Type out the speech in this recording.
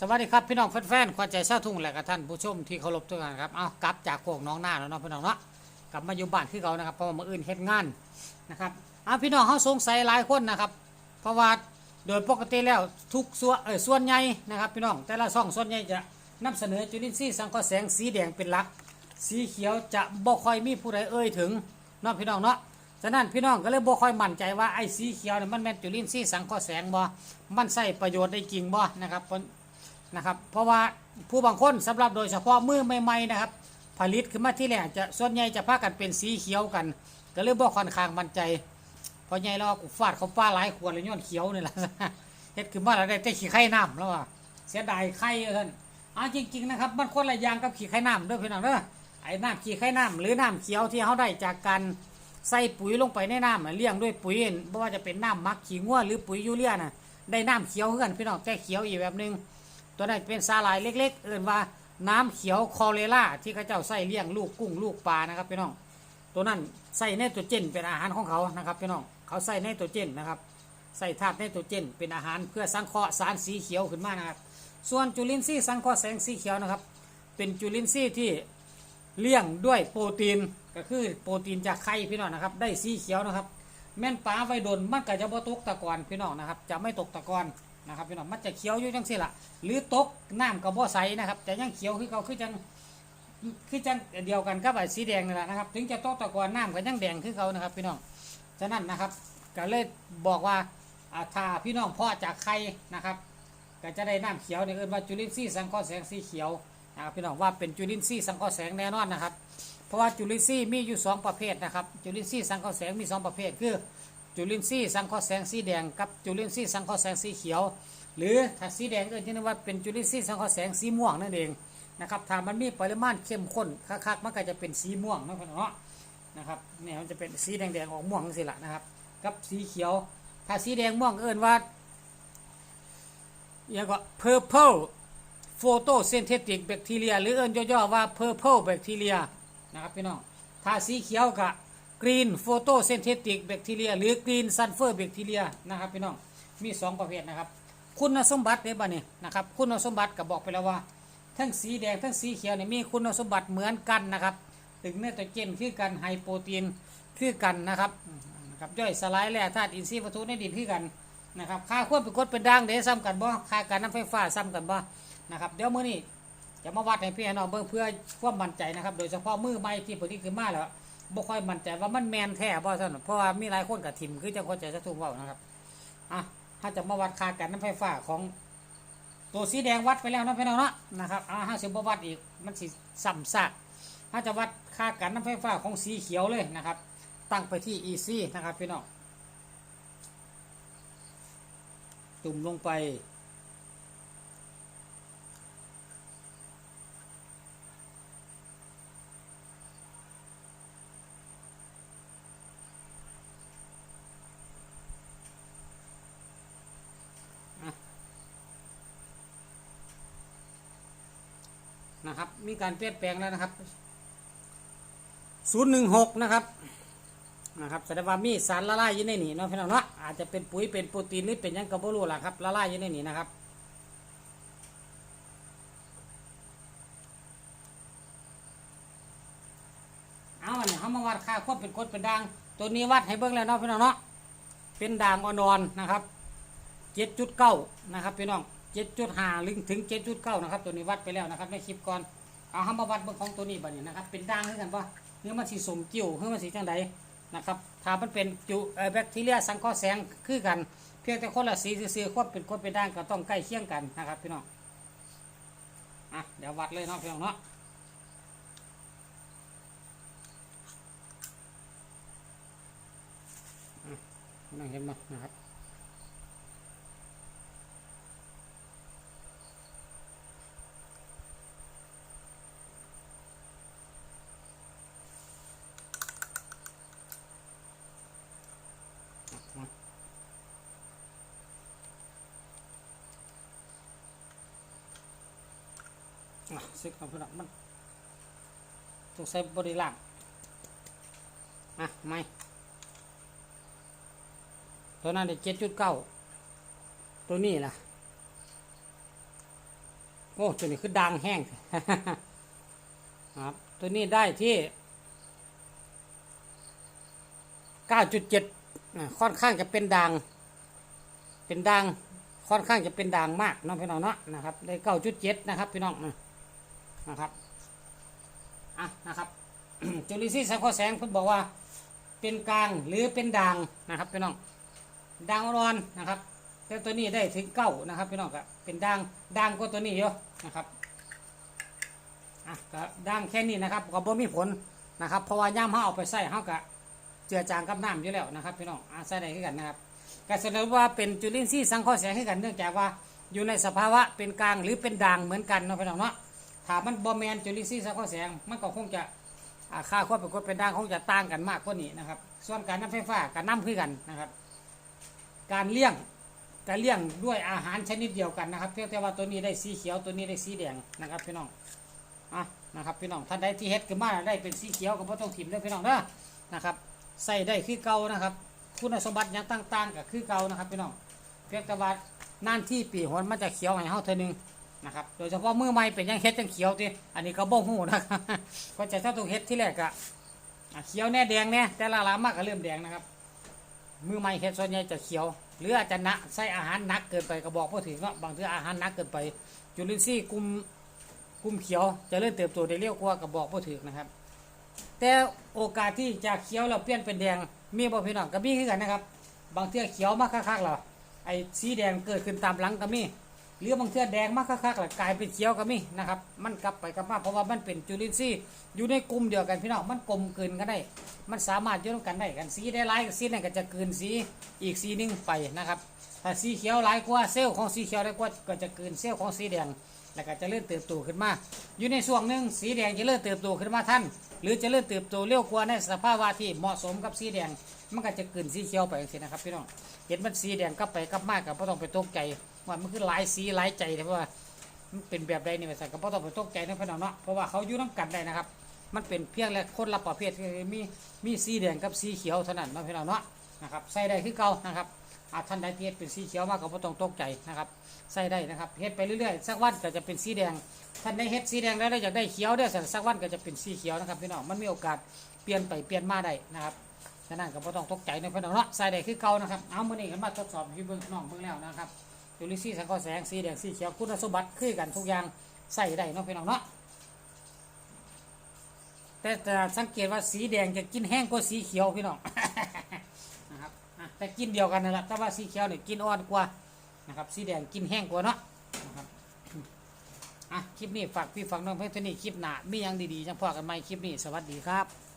สวัสดีครับพี่น้องแฟนๆขวัญใจชาวทุ่งและกับท่านผู้ชมที่เคารพทุกท่านครับ เอากลับจากโคกน้องหน้าแล้วเนาะพี่น้องเนาะ กลับมาอยู่บ้านคือเขานะครับ เพราะว่ามื่ออื่นเฮ็ดงานนะครับ เอาพี่น้องเขาสงสัยหลายคนนะครับ เพราะว่าโดยปกติแล้วทุกส่วนเออส่วนใหญ่นะครับพี่น้อง แต่ละช่องส่วนใหญ่จะนำเสนอจุลินทรีย์สังเคราะห์แสงสีแดงเป็นหลัก สีเขียวจะบ่ค่อยมีผู้ใดเอ่ยถึงเนาะพี่น้องเนาะฉะนั้นพี่น้องก็เลยบ่ค่อยมั่นใจว่าไอ้สีเขียวเนี่ยมันแม่นจุลินทรีย์สังเคราะห์แสงบ่ มันใช้ประโยชน์ได้จริงบ่นะครับ นะครับ เพราะว่าผู้บางคนสำหรับโดยเฉพาะมือใหม่ๆนะครับ ผลิตขึ้นมาที่แรกจะส่วนใหญ่จะพากันเป็นสีเขียวกัน ก็เลยบอกค่อนข้างมั่นใจเพอใหญ่เรากูฟาดเขาป้าหลายขวดเลยย้อนเขียวนี่แหละเฮ็ดขึ้นมาแล้วได้แต่ขี้ไข่น้ำแล้วว่าเสียดายไข่เท่านอ่าจริง ๆ นะครับ มันคนละอย่างกับขี้ไข่น้ำด้อพี่น้องเด้อไอ้น้ำขี้ไข่น้ำหรือน้ำเขียวที่เขาได้จากการใส่ปุ๋ยลงไปในน้ำเลี้ยงด้วยปุ๋ยไม่ว่าจะเป็นน้ำมักขี้งัวหรือปุ๋ยยูเรียนะได้น้ำเขียวเพื่อนพี่น้องแต่เขียวอีกแบบหนึง ตัวนั้นเป็นสาหร่ายเล็ก ๆ เอื่นว่าน้ำเขียวคอเลล่าที่เขาเจ้าใส่เลี้ยงลูกกุ้งลูกปลานะครับพี่น้อง ตัวนั้นใส่ไนโตรเจนเป็นอาหารของเขานะครับพี่น้องเขาใส่ไนโตรเจนนะครับใส่ธาตุไนโตรเจน เป็นอาหารเพื่อสังเคราะห์สารสีเขียวขึ้นมานะครับส่วนจุลินทรีย์สังเคราะห์แสงสีเขียวนะครับ เป็นจุลินทรีย์ที่เลี้ยงด้วยโปรตีนก็คือโปรตีนจากไข่พี่น้องนะครับ ได้สีเขียวนะครับ แม่นปลาไว้โดนมันก็จะบ่ตกตะกอนพี่น้องนะครับ จะไม่ตกตะกอน นะครับพี่น้องมันจะเขียวอยู่จังสิละหรือตกน้ำกับบ่ใสนะครับแต่ยังเขียวคือเขาคือจังคือจังเดียวกันกับไอ้สีแดงนี่แหละนะครับ ถึงจะตกตะกอนน้ำก็ยังแดงคือเขานะครับ พี่น้องฉะนั้นนะครับก็เลยบอกว่าอาถ้าพี่น้องพ่อจากไข่นะครับ ก็จะได้น้ำเขียวในเอิ้นว่าจุลินทรีย์สังเคราะห์แสงสีเขียวนะครับพี่น้องว่าเป็นจุลินทรีย์สังเคราะห์แสงแน่นอนนะครับ เพราะว่าจุลินทรีย์มีอยู่สองประเภทนะครับ จุลินทรีย์สังเคราะห์แสงมีสองประเภทคือ จุลินทรีย์สังเคราะห์แสงสีแดงกับจุลินทรีย์สังเคราะห์แสงสีเขียว หรือถ้าสีแดงก็ที่เรียกว่าเป็นจุลินทรีย์สังเคราะห์แสงสีม่วงนั่นเองนะครับถ้ามันมีปริมาณเข้มข้นคักๆมันก็จะเป็นสีม่วงนะพี่น้องเนาะนะครับเนี่ยมันจะเป็นสีแดงๆออกม่วงสิละนะครับ กับสีเขียว ถ้าสีแดงม่วงก็เอิ้นว่าเรียกว่า purple photosynthetic bacteria หรือเอิ้นย่อๆว่า purple bacteria นะครับพี่น้องถ้าสีเขียวกับ green photosynthetic bacteria หรือ green sulfur bacteria นะครับพี่น้องมี 2 ประเภทนะครับ คุณสมบัติในบ้านนี้นะครับคุณสมบัติก็บอกไปแล้วว่า ทั้งสีแดงทั้งสีเขียวเนี่ยมีคุณสมบัติเหมือนกันนะครับ ถึงไนโตรเจนคือกันไฮโปรตีนคือกันนะครับนะครับย่อยสลายแร่ธาตุอินทรีย์วัตถุในดินคือกันนะครับค่าควบเป็นกดเป็นด่างเดี๋ยวซ้ำกันบ่ค่าการน้ำไฟฟ้าซ้ำกันบ่นะครับเดี๋ยวมื้อนี้จะมาวัดให้พี่น้องเบิ่งเพื่อความมั่นใจนะครับ โดยเฉพาะมือใหม่ที่ผลิตขึ้นมาแล้ว บ่ค่อยมั่นใจว่ามันแมนแท้บ่ซั่นเพราะว่ามีหลายคนกับทิมคือจังคนใจจะทุ่งเว้านะครับอะถ้าจะมาวัดค่าการน้ำไฟฟ้าของ ตัวสีแดงวัดไปแล้วนะพี่น้องเนาะนะครับอ่าห้าสิบวัดอีกมันสิสัมซากถ้าจะวัดค่าการน้ำไฟฟ้าของสีเขียวเลยนะครับ ตั้งไปที่ EC นะครับพี่น้องตุ่มลงไป นะครับ มีการเปลี่ยนแปลงแล้วนะครับ016นะครับนะครับแสดงว่ามีสารละลายอยู่ในนี้เนาะพี่น้องเนาะอาจจะเป็นปุ๋ยเป็นโปรตีนหรือเป็นยังก็บ่รู้ล่ะครับละลายอยู่ในนี้นะครับเอาอันนี้เขามาวัดค่าควบเป็นกรดเป็นด่าง ตัวนี้วัดให้เบิ่งแล้วเนาะพี่น้องเนาะเป็นด่างอ่อนๆนะครับ7.9นะครับพี่น้อง 7.5ลึงถึง7.9นะครับ ตัวนี้วัดไปแล้วนะครับในคลิปก่อนเอาเข้ามาวัดเบื้องของตัวนี้บัดนี้นะครับ เป็นด่างคือกันปะเนื้อมันสีสมกิ่วเนื้อมันสีจังใดนะครับถ้ามันเป็นจุเอแบคทีเรียสังเคราะห์แสงคือกัน เพียงแต่คนละสีซื่อควบเป็นคนเป็นด่างก็ต้องใกล้เคียงกันนะครับพี่น้องอะเดี๋ยววัดเลยเนาะพี่น้องเนาะนั่งเห็นไหมนะครับ อะซึกเอาพื่อนมันต้องใส่บริลางอะไม่ตัวนั้นเจ็ดจุดเก้าตัวนี้ล่ะ โอ้ตัวนี้คือดังแห้งครับตัวนี้ได้ที่9.7ค่อนข้างจะเป็นดังเป็นดังค่อนข้างจะเป็นดังมากน้องพี่น้องเนาะนะครับได้9.7นะครับพี่น้องนะ นะครับอะนะครับจุลินทรีย์สังเคราะห์แสงเพิ่นบอกว่าเป็นกลางหรือเป็นด่างนะครับพี่น้องด่างอ่อนนะครับแต่ตัวนี้ได้ถึงเก้านะครับพี่น้องก็เป็นด่างด่างกว่าตัวนี้เยอะนะครับอะก็ด่างแค่นี้นะครับก็บ่มีผลนะครับเพราะว่าย่ามเฮาเอาไปใส่เฮาก็เจือจางกับน้ำอยู่แล้วนะครับพี่น้องอะใส่ได้คือกันนะครับก็แสดงว่าเป็นจุลินทรีย์สังเคราะห์แสงคือกันเนื่องจากว่าอยู่ในสภาวะเป็นกลางหรือเป็นด่างเหมือนกันเนาะพี่น้องเนาะ ถ้ามันบ่แมนจุลินทรีย์สังเคราะห์แสง มันก็คงจะค่าความเป็นกรดเป็นด่างคงจะต่างกันมากกว่านี้นะครับ ส่วนการน้ำไฟฟ้าการน้ำคือกันนะครับ การเลี้ยงการเลี้ยงด้วยอาหารชนิดเดียวกันนะครับ เพียงแต่ว่าตัวนี้ได้สีเขียวตัวนี้ได้สีแดงนะครับพี่น้องอะนะครับพี่น้องท่านใดที่เฮ็ดขึ้นมาได้เป็นสีเขียวก็บ่ต้องถิ่มเด้อพี่น้องเด้อนะครับใส่ได้คือเก่านะครับ คุณสมบัติยังต่างๆก็คือเก่านะครับพี่น้องเพียงแต่ว่านั่นที่ปีหนมันจะเขียวให้เฮาเท่านึง นะครับโดยเฉพาะมือใหม่เป็นยังเฮ็ดจังเขียวติอันนี้ก็บ่ฮู้นะครับก็จะต้องเฮ็ดที่แรกอะเขียวแน่แดงแน่แต่ละลามากก็เริ่มแดงนะครับ มือใหม่เฮ็ดส่วนใหญ่จะเขียว หรืออาจจะหนักใส่อาหารหนักเกินไปก็บอกพอถึงเนาบางทีอาหารหนักเกินไป จุลินทรีย์กลุ่มกลุ่มเขียวจะเริ่มเติบโตได้เร็วกว่าก็บอกพอถึงนะครับ แต่โอกาสที่จะเขียวแล้วเปลี่ยนเป็นแดงมีบ่พี่น้องก็มีคือกันนะครับ บางเทื่อเขียวมากคักๆแล้วไอ้สีแดงเกิดขึ้นตามหลังก็มี หรือบางเทือแดงมากคักๆแล้วกลายเป็นเขียวก็มีนะครับ มันกลับไปกลับมาเพราะว่ามันเป็นจุลินทรีย์อยู่ในกลุ่มเดียวกันพี่น้องมันกลมกลืนกันได้ มันสามารถอยู่ร่วกันได้กันสีได้หลายสีนั่นก็จะกลืนสีอีกสีนึงไปนะครับถ้าสีเขียวหลายกว่าเซลล์ของสีเขียวได้กว่าก็จะกลืนเซลล์ของสีแดงแล้วก็จะเริ่มเติบโตขึ้นมา อยู่ในช่วงหนึ่งสีแดงจะเริ่มเติบโตขึ้นมาท่าน หรือจะเริ่มเติบโตเร็วกว่าในสภาพวะที่เหมาะสมกับสีแดง มันก็จะกลืนสีเขียวไปสินะครับพี่น้องเห็นมันสีแดงกลับไปกลับมากับพ่ต้องไปตกใจ ว่ามันคือหลายสีหลายใจแต่ว่ามันเป็นแบบใดนี่ไปใส่ก็พ่ต้องไปตกใจนะพี่น้องเนาะเพราะว่าเขาอยู่น้ำกันได้นะครับ มันเป็นเพียงแค่คนละประเภทคือมีมีสีแดงกับสีเขียวเท่านั้นนะพี่น้องเนาะนะครับใส่ได้คือเก่านะครับอาท่านใดที่เฮ็ดเป็นสีเขียวมากก็บ่ต้องตกใจนะครับใส่ได้นะครับเฮ็ดไปเรื่อยๆสักวันก็จะเป็นสีแดงท่านได้เฮ็ดสีแดงแล้วได้อยากได้เขียวได้อสักวันก็จะเป็นสีเขียวนะครับพี่น้องมันมีโอกาสเปลี่ยนไปเปลี่ยนมาได้นะครับฉะนั้นก็บ่ต้องตกใจนะพี่น้องเนาะใส่ได้คือเก่านะครับเอามื้อนี้ก็มาทดสอบให้เบิ่งน้องเบิ่งแล้วนะครับ จุลินทรีย์สังเคราะห์แสงสีแดงสีเขียวคุณสมบัติคือกันทุกอย่างใส่ได้เนาะพี่น้องเนาะแต่สังเกตว่าสีแดงจะกินแห้งกว่าสีเขียวพี่น้องนะครับแต่กินเดียวกันนั่นแหละแต่ว่าสีเขียวเนี่ยกินอ่อนกว่านะครับสีแดงกินแห้งกว่าเนาะนะครับอะคลิปนี้ฝากพี่ฝากน้องเพื่อนตัวนี้คลิปหนามียังดีๆจังพอกันไหมคลิปนี้สวัสดีครับ